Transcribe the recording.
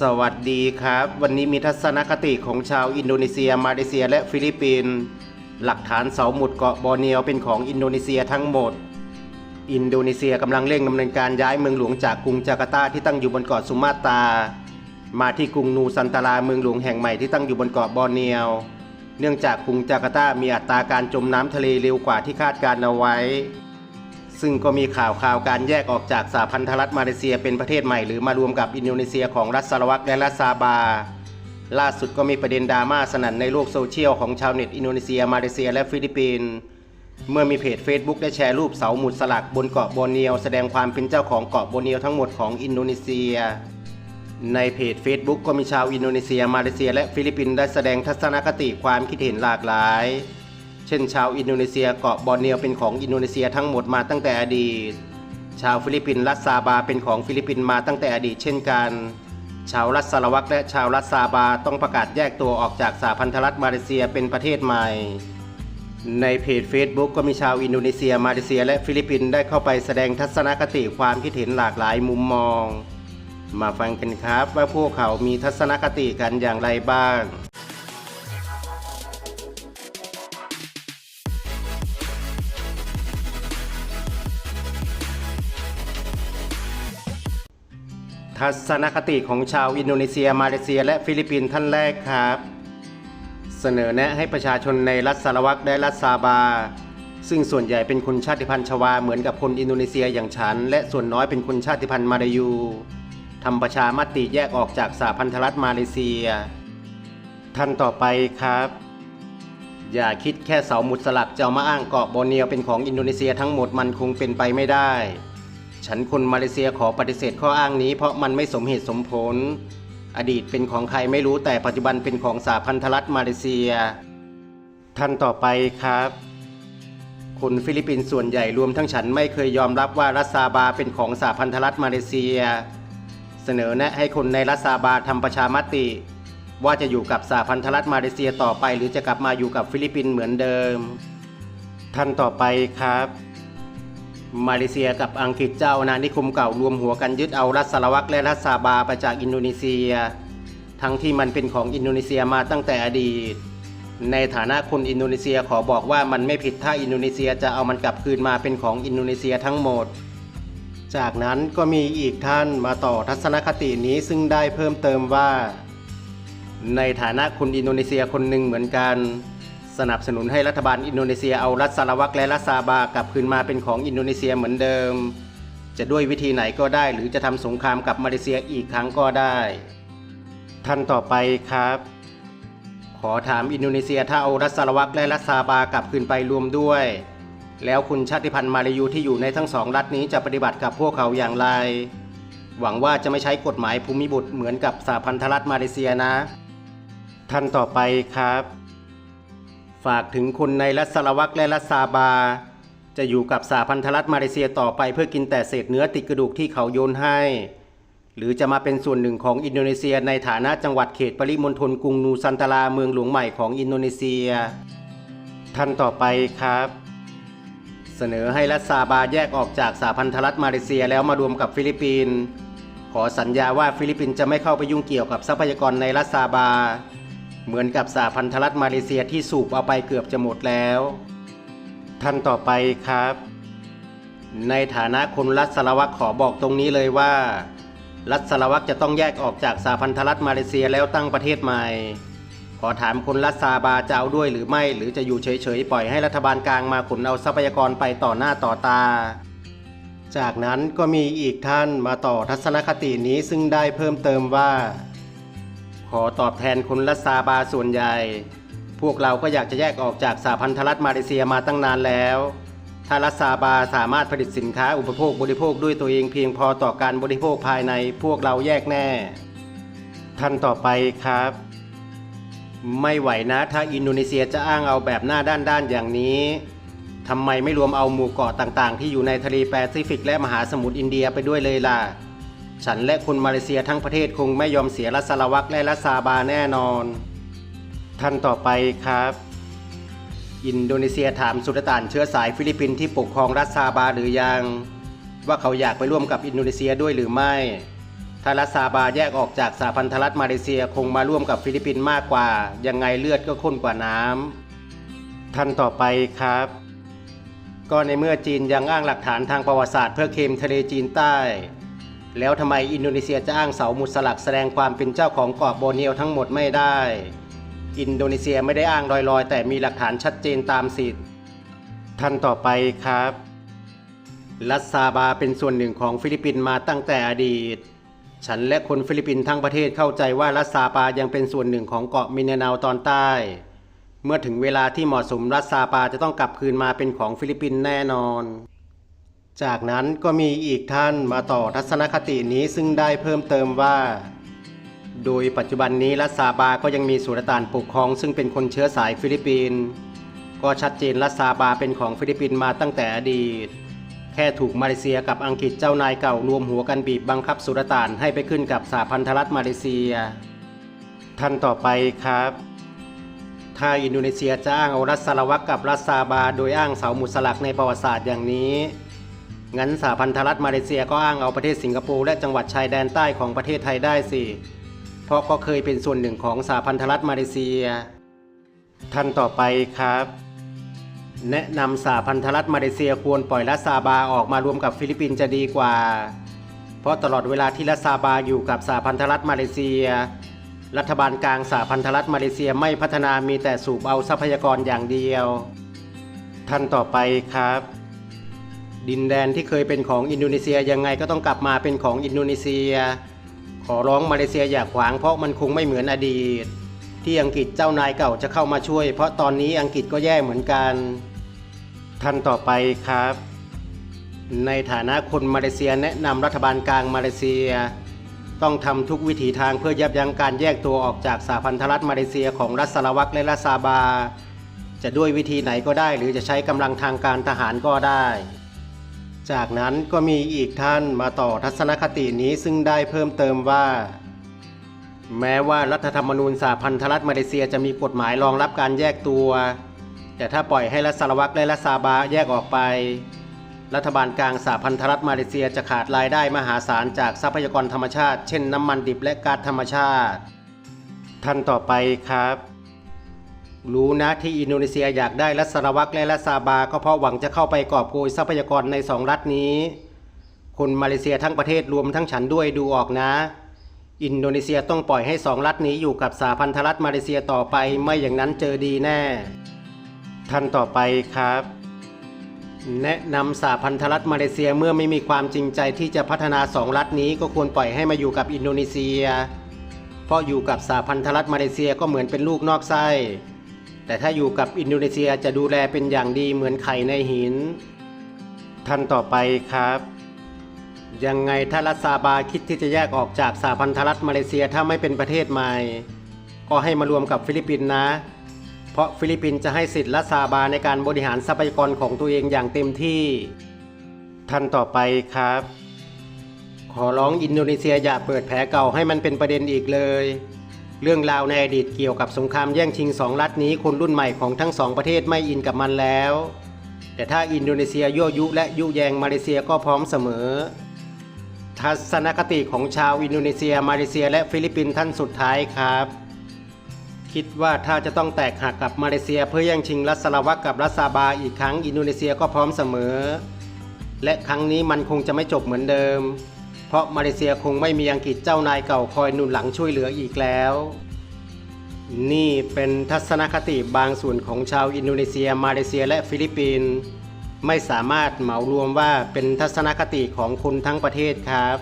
สวัสดีครับ วันนี้มีทัศนคติของชาวอินโดนีเซีย มาเลเซียและฟิลิปปินส์หลักฐานเสาหมุดเกาะบอร์เนียวเป็นของอินโดนีเซียทั้งหมด อินโดนีเซียกำลังเร่งดำเนินการย้ายเมืองหลวงจากกรุงจาการ์ตาที่ตั้งอยู่บนเกาะสุมาตรามาที่กรุงนูซันตาราเมืองหลวงแห่งใหม่ที่ตั้งอยู่บนเกาะบอร์เนียว เนื่องจากกรุงจาการ์ตามีอัตราการจมน้ำทะเลเร็วกว่าที่คาดการเอาไว้ ซึ่งก็มีข่าวข่าวการแยกออกจากสหพันธรัฐมาเลเซียเป็นประเทศใหม่หรือมารวมกับอินโดนีเซียของรัฐสารวัตรและรัฐซาบา ล่าสุดก็มีประเด็นดราม่าสนั่นในโลกโซเชียลของชาวเน็ตอินโดนีเซีย มาเลเซีย และฟิลิปปินส์เมื่อมีเพจ Facebook ได้แชร์รูปเสาหมุดสลักบนเกาะโบเนียว แสดงความเป็นเจ้าของเกาะโบเนียวทั้งหมดของอินโดนีเซีย ในเพจ Facebook ก็มีชาวอินโดนีเซีย มาเลเซีย และฟิลิปปินส์ได้แสดงทัศนคติความคิดเห็นหลากหลาย เช่นชาวอินโดนีเซียเกาะบอร์เนียวเป็นของอินโดนีเซียทั้งหมดมาตั้งแต่อดีต ชาวฟิลิปปินส์รัฐซาบาเป็นของฟิลิปปินส์มาตั้งแต่อดีตเช่นกัน ชาวรัฐสารวัตและชาวรัฐซาบาต้องประกาศแยกตัวออกจากสหพันธรัฐมาเลเซียเป็นประเทศใหม่ ในเพจ Facebook ก็มีชาวอินโดนีเซียมาเลเซีย และฟิลิปปินส์ได้เข้าไปแสดงทัศนคติความคิดเห็นหลากหลายมุมมอง มาฟังกันครับว่าพวกเขามีทัศนคติกันอย่างไรบ้าง ทัศนคติของชาวอินโดนีเซีย มาเลเซีย และฟิลิปปินส์ท่านแรกครับ เสนอแนะให้ประชาชนในรัฐสารวัตรและรัฐซาบา ซึ่งส่วนใหญ่เป็นคนชาติพันธุ์ชวาเหมือนกับคนอินโดนีเซียอย่างฉัน และส่วนน้อยเป็นคนชาติพันธุ์มาลายูทำประชามติแยกออกจากสหพันธรัฐมาเลเซีย ท่านต่อไปครับ อย่าคิดแค่เสาหมุดสลักจะเอามาอ้างเกาะโบอเนียวเป็นของอินโดนีเซียทั้งหมดมันคงเป็นไปไม่ได้ ฉันคนมาเลเซียขอปฏิเสธข้ออ้างนี้เพราะมันไม่สมเหตุสมผล อดีตเป็นของใครไม่รู้แต่ปัจจุบันเป็นของสหพันธรัฐมาเลเซีย ท่านต่อไปครับ คนฟิลิปปินส์ส่วนใหญ่รวมทั้งฉันไม่เคยยอมรับว่ารัฐซาบาเป็นของสหพันธรัฐมาเลเซีย เสนอแนะให้คนในรัฐซาบาทำประชามติ ว่าจะอยู่กับสหพันธรัฐมาเลเซียต่อไป หรือจะกลับมาอยู่กับฟิลิปปินส์เหมือนเดิม ท่านต่อไปครับ มาเลเซียกับอังกฤษเจ้าอาณานิคมเก่ารวมหัวกันยึดเอารัฐสารวัตรและรัฐซาบาไปจากอินโดนีเซีย ทั้งที่มันเป็นของอินโดนีเซียมาตั้งแต่อดีต ในฐานะคนอินโดนีเซียขอบอกว่ามันไม่ผิดถ้าอินโดนีเซียจะเอามันกลับคืนมาเป็นของอินโดนีเซียทั้งหมด จากนั้นก็มีอีกท่านมาต่อทัศนคตินี้ซึ่งได้เพิ่มเติมว่า ในฐานะคนอินโดนีเซียคนหนึ่งเหมือนกัน สนับสนุนให้รัฐบาลอินโดนีเซียเอารัฐสารวัตรและรัฐซาบากลับคืนมาเป็นของอินโดนีเซียเหมือนเดิม จะด้วยวิธีไหนก็ได้ หรือจะทำสงครามกับมาเลเซียอีกครั้งก็ได้ท่านต่อไปครับ ขอถามอินโดนีเซียถ้าเอารัฐสารวัตรและรัฐซาบากลับคืนไปรวมด้วย แล้วคุณชาติพันธุ์มาลายูที่อยู่ในทั้งสองรัฐนี้จะปฏิบัติกับพวกเขาอย่างไร หวังว่าจะไม่ใช้กฎหมายภูมิบุตรเหมือนกับสหพันธรัฐมาเลเซียนะ ท่านต่อไปครับ ฝากถึงคนในรัสาวัตรและรัฐซาบา จะอยู่กับสหพันธรัฐมาเลเซียต่อไปเพื่อกินแต่เศษเนื้อติดกระดูกที่เขาโยนให้ หรือจะมาเป็นส่วนหนึ่งของอินโดนีเซียในฐานะจังหวัดเขตปริมณฑลกรุงนูซันตาราเมืองหลวงใหม่ของอินโดนีเซีย ท่านต่อไปครับ เสนอให้รัฐซาบาแยกออกจากสหพันธรัฐมาเลเซียแล้วมารวมกับฟิลิปปินส์ขอสัญญาว่าฟิลิปปินส์จะไม่เข้าไปยุ่งเกี่ยวกับทรัพยากรในรัฐซาบา เหมือนกับสหพันธรัฐมาเลเซียที่สูบเอาไปเกือบจะหมดแล้ว ท่านต่อไปครับ ในฐานะคนรัฐสารวัตรขอบอกตรงนี้เลยว่า รัฐสารวัตรจะต้องแยกออกจากสหพันธรัฐมาเลเซียแล้วตั้งประเทศใหม่ ขอถามคนรัฐซาบาจะเอาด้วยหรือไม่ หรือจะอยู่เฉยๆปล่อยให้รัฐบาลกลางมาขนเอาทรัพยากรไปต่อหน้าต่อตาจากนั้นก็มีอีกท่านมาต่อทัศนคตินี้ซึ่งได้เพิ่มเติมว่า อตอบแทนคนรัฐซาบาส่วนใหญ่ พวกเราก็อยากจะแยกออกจากสหพันธรัฐมาเลเซียมาตั้งนานแล้ว ถ้ารัฐซาบาสามารถผลิตสินค้าอุปโภคบริโภคด้วยตัวเองเพียงพอต่อการบริโภคภายในพวกเราแยกแน่ ท่านต่อไปครับ ไม่ไหวนะถ้าอินโดนีเซียจะอ้างเอาแบบหน้าด้านๆอย่างนี้ทำไมไม่รวมเอาหมู่เกาะต่างๆ ที่อยู่ในทะเลแปซิฟิกและมหาสมุทรอินเดียไปด้วยเลยล่ะ ฉันและคนมาเลเซียทั้งประเทศคงไม่ยอมเสียรัสสาวัตรและรัสซาบาแน่นอน ท่านต่อไปครับ อินโดนีเซียถามสุลต่านเชื้อสายฟิลิปปินส์ที่ปกครองรัสซาบาหรือยัง ว่าเขาอยากไปร่วมกับอินโดนีเซียด้วยหรือไม่ถ้ารัสซาบาแยกออกจากสหพันธรัฐมาเลเซียคงมาร่วมกับฟิลิปปินส์มากกว่า ยังไงเลือดก็ข้นกว่าน้ำท่านต่อไปครับ ก็ในเมื่อจีนยังอ้างหลักฐานทางประวัติศาสตร์เพื่อเคลมทะเลจีนใต้ แล้วทำไมอินโดนีเซียจะอ้างเสามุดสลักแสดงความเป็นเจ้าของเกาะโบเนียวทั้งหมดไม่ได้ อินโดนีเซียไม่ได้อ้างลอยๆ แต่มีหลักฐานชัดเจนตามสิทธิ์ท่านต่อไปครับ ลัสซาบาเป็นส่วนหนึ่งของฟิลิปปินส์มาตั้งแต่อดีต ฉันและคนฟิลิปปินส์ทั้งประเทศเข้าใจว่าลัสซาบายังเป็นส่วนหนึ่งของเกาะมินนาาวตอนใต้ เมื่อถึงเวลาที่เหมาะสมลัสซาบาจะต้องกลับคืนมาเป็นของฟิลิปปินส์แน่นอน จากนั้นก็มีอีกท่านมาต่อทัศนคตินี้ซึ่งได้เพิ่มเติมว่า โดยปัจจุบันนี้รัสซาบาก็ยังมีสุลต่านปกครอง ซึ่งเป็นคนเชื้อสายฟิลิปปินส์ก็ชัดเจนรัสซาบาเป็นของฟิลิปปินส์มาตั้งแต่อดีต แค่ถูกมาเลเซียกับอังกฤษเจ้านายเก่ารวมหัวกันบีบบังคับสุลต่านให้ไปขึ้นกับสหพันธรัฐมาเลเซีย ท่านต่อไปครับถ้าอินโดนีเซียจะอ้างเอารัสสารวักกับรัสซาบา โดยอ้างเสาหมุดสลักในประวัติศาสตร์อย่างนี้ งั้นสหพันธรัฐมาเลเซียก็อ้างเอาประเทศสิงคโปร์และจังหวัดชายแดนใต้ของประเทศไทยได้สิ เพราะก็เคยเป็นส่วนหนึ่งของสหพันธรัฐมาเลเซีย ท่านต่อไปครับ แนะนำสหพันธรัฐมาเลเซียควรปล่อยรัสซาบาออกมารวมกับฟิลิปปินส์จะดีกว่า เพราะตลอดเวลาที่รัสซาบาอยู่กับสหพันธรัฐมาเลเซีย รัฐบาลกลางสหพันธรัฐมาเลเซียไม่พัฒนามีแต่สูบเอาทรัพยากรอย่างเดียว ท่านต่อไปครับ ดินแดนที่เคยเป็นของอินโดนีเซียยังไงก็ต้องกลับมาเป็นของอินโดนีเซีย ขอร้องมาเลเซียอย่าขวางเพราะมันคงไม่เหมือนอดีต ที่อังกฤษเจ้านายเก่าจะเข้ามาช่วย เพราะตอนนี้อังกฤษก็แย่เหมือนกันท่านต่อไปครับ ในฐานะคนมาเลเซียแนะนำรัฐบาลกลางมาเลเซีย ต้องทำทุกวิถีทางเพื่อยับยั้งการแยกตัวออกจากสหพันธรัฐมาเลเซียของรัสสารวักและรัสซาบาจะด้วยวิธีไหนก็ได้หรือจะใช้กำลังทางการทหารก็ได้ จากนั้นก็มีอีกท่านมาต่อทัศนคตินี้ซึ่งได้เพิ่มเติมว่า แม้ว่ารัฐธรรมนูญสหพันธรัฐมาเลเซียจะมีกฎหมายรองรับการแยกตัว แต่ถ้าปล่อยให้รัสสารวักและรัสซาบาแยกออกไป รัฐบาลกลางสหพันธรัฐมาเลเซียจะขาดรายได้มหาศาลจากทรัพยากรธรรมชาติ เช่นน้ำมันดิบและก๊าซธรรมชาติ ท่านต่อไปครับ รู้นะที่อินโดนีเซียอยากได้รัสสารวักและรัสซาบา ก็เพราะหวังจะเข้าไปกอบโกยทรัพยากรในสองรัฐนี้ คนมาเลเซียทั้งประเทศรวมทั้งฉันด้วยดูออกนะ อินโดนีเซียต้องปล่อยให้สองรัฐนี้อยู่กับสหพันธรัฐมาเลเซียต่อไปไม่อย่างนั้นเจอดีแน่ ท่านต่อไปครับ แนะนำสหพันธรัฐมาเลเซียเมื่อไม่มีความจริงใจที่จะพัฒนาสองรัฐนี้ก็ควรปล่อยให้มาอยู่กับอินโดนีเซีย เพราะอยู่กับสหพันธรัฐมาเลเซียก็เหมือนเป็นลูกนอกไส้ แต่ถ้าอยู่กับอินโดนีเซียจะดูแลเป็นอย่างดีเหมือนไข่ในหิน ท่านต่อไปครับ ยังไงถ้ารัสซาบาคิดที่จะแยกออกจากสหพันธรัฐมาเลเซียถ้าไม่เป็นประเทศใหม่ ก็ให้มารวมกับฟิลิปปินส์นะ เพราะฟิลิปปินส์จะให้สิทธิ์รัสซาบาในการบริหารทรัพยากรของตัวเองอย่างเต็มที่ ท่านต่อไปครับ ขอร้องอินโดนีเซียอย่าเปิดแผลเก่าให้มันเป็นประเด็นอีกเลย เรื่องราวในอดีตเกี่ยวกับสงครามแย่งชิงสองรัฐนี้คนรุ่นใหม่ของทั้งสองประเทศไม่อินกับมันแล้ว แต่ถ้าอินโดนีเซียยั่วยุและยุแยงมาเลเซียก็พร้อมเสมอ ทัศนคติของชาวอินโดนีเซีย มาเลเซีย และฟิลิปปินส์ท่านสุดท้ายครับ คิดว่าถ้าจะต้องแตกหักกับมาเลเซีย เพื่อแย่งชิงรัสสาวักกับรัสซาบาอีกครั้งอินโดนีเซียก็พร้อมเสมอ และครั้งนี้มันคงจะไม่จบเหมือนเดิม ราะมาเลเซียคงไม่มีอังกฤษเจ้านายเก่าคอยหนุนหลังช่วยเหลืออีกแล้ว นี่เป็นทัศนคติบางส่วนของชาวอินโดนีเซีย มาเลเซียและฟิลิปปินส์ไม่สามารถเหมารวมว่าเป็นทัศนคติของคนทั้งประเทศครับ